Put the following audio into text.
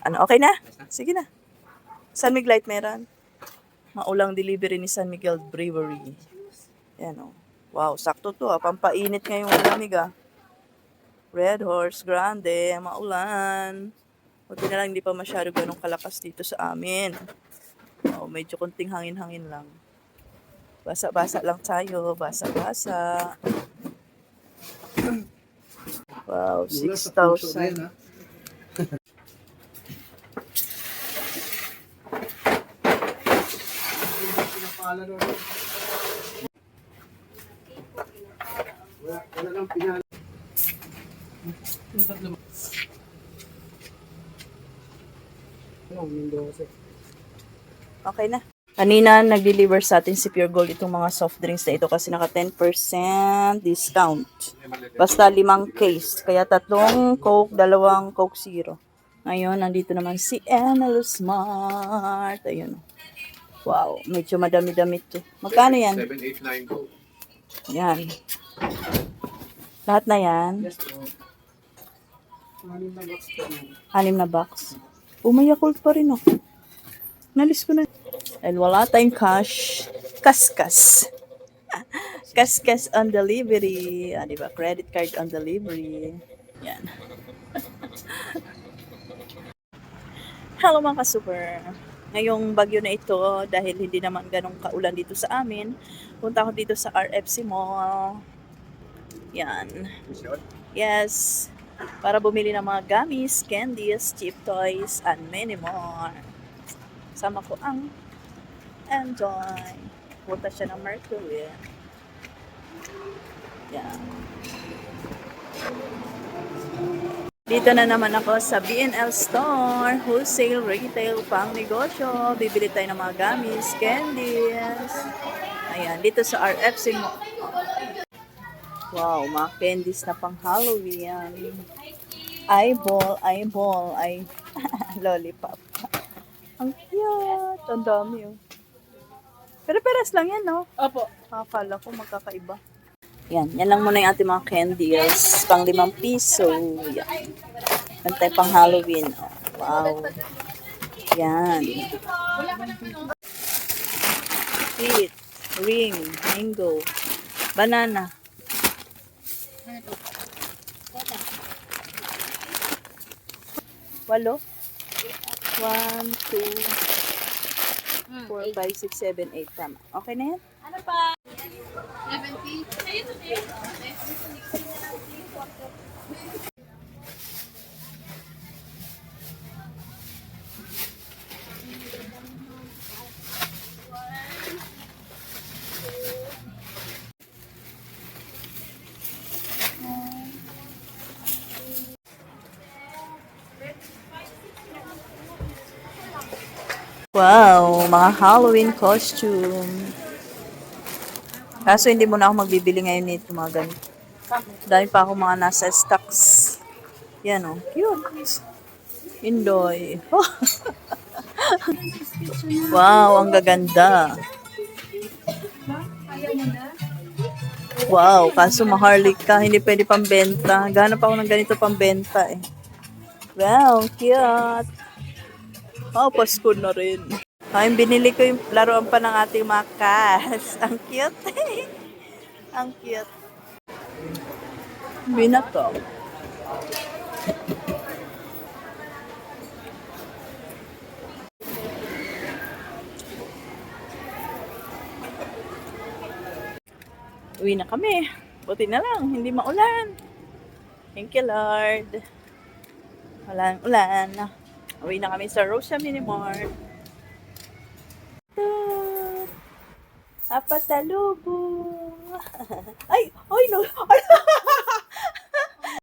Ano, okay na? Sige na. San Miguel Light meron. Maulang delivery ni San Miguel Brewery. Yan o. Wow, sakto to ah. Pampainit ngayong lamig ah. Red Horse Grande, maulan. Buti na lang hindi pa masyado ganun kalakas dito sa amin. Oh, medyo konting hangin-hangin lang. Basa-basa lang tayo, basa-basa. wow, 6,000. Wala nang pinala. Ano, Mendoza. Okay na. Kanina, nag-deliver sa atin si Pure Gold itong mga soft drinks na ito kasi naka 10% discount. Basta limang case. Kaya tatlong Coke, dalawang Coke Zero. Ngayon, nandito naman si Enel Smart. Ayun. Wow, medyo madami-damit to. Magkano yan? 789 go. Yan. Lahat na yan. Yes po. Anim na box po. Anim na box. Umayakult pa rin ako. Nalis ko na. Dahil wala tayong cash. Kaskas. Kaskas on delivery. Ah, di ba? Credit card on delivery. Yan. Hello mga ka-super. Ngayong bagyo na ito, dahil hindi naman ganong kaulan dito sa amin, punta ako dito sa RFC Mall. Yan. Yes. Para bumili ng mga gummies, candies, cheap toys, and many more. Sama ko ang Enjoy. Punta siya ng Mercury. Yan. Dito na naman ako sa BNL Store, wholesale, retail, pang negosyo. Bibili tayo ng mga gummies, candies. Ayan, dito sa RFC mo. Wow, mga candies na pang Halloween. Eyeball, eyeball, ay lollipop. Ang cute. Ang dami oh. Pero peras lang yan, no? Opo. Akala ko magkakaiba. Yan, yan lang muna yung ating mga candies. Pang limang piso. Yan. Yan pang Halloween. Oh, wow. Yan. Sweet. Ring. Mango. Banana. Walo? One, two, four, five, six, seven, eight. Tama. Okay na yan? Ano pa? 70? Wow, mga Halloween costume. Kaso hindi mo na ako magbibili ngayon nito mga ganito. Dahil pa ako mga nasa stocks. Yan oh, cute. Indoy. wow, ang gaganda. Wow, kaso maharlik ka, hindi pwede pambenta. Ganap ako ng ganito pambenta eh. Wow, cute. Oh, Pasko na rin. Ay, binili ko yung laruan pa ng ating mga cats. Ang cute. Ang cute. Binato. Uwi na kami. Buti na lang, hindi maulan. Thank you, Lord. Walang ulan. Uwi na kami sa Rosa Mini Mart. Apatalubong. Ay, ay no.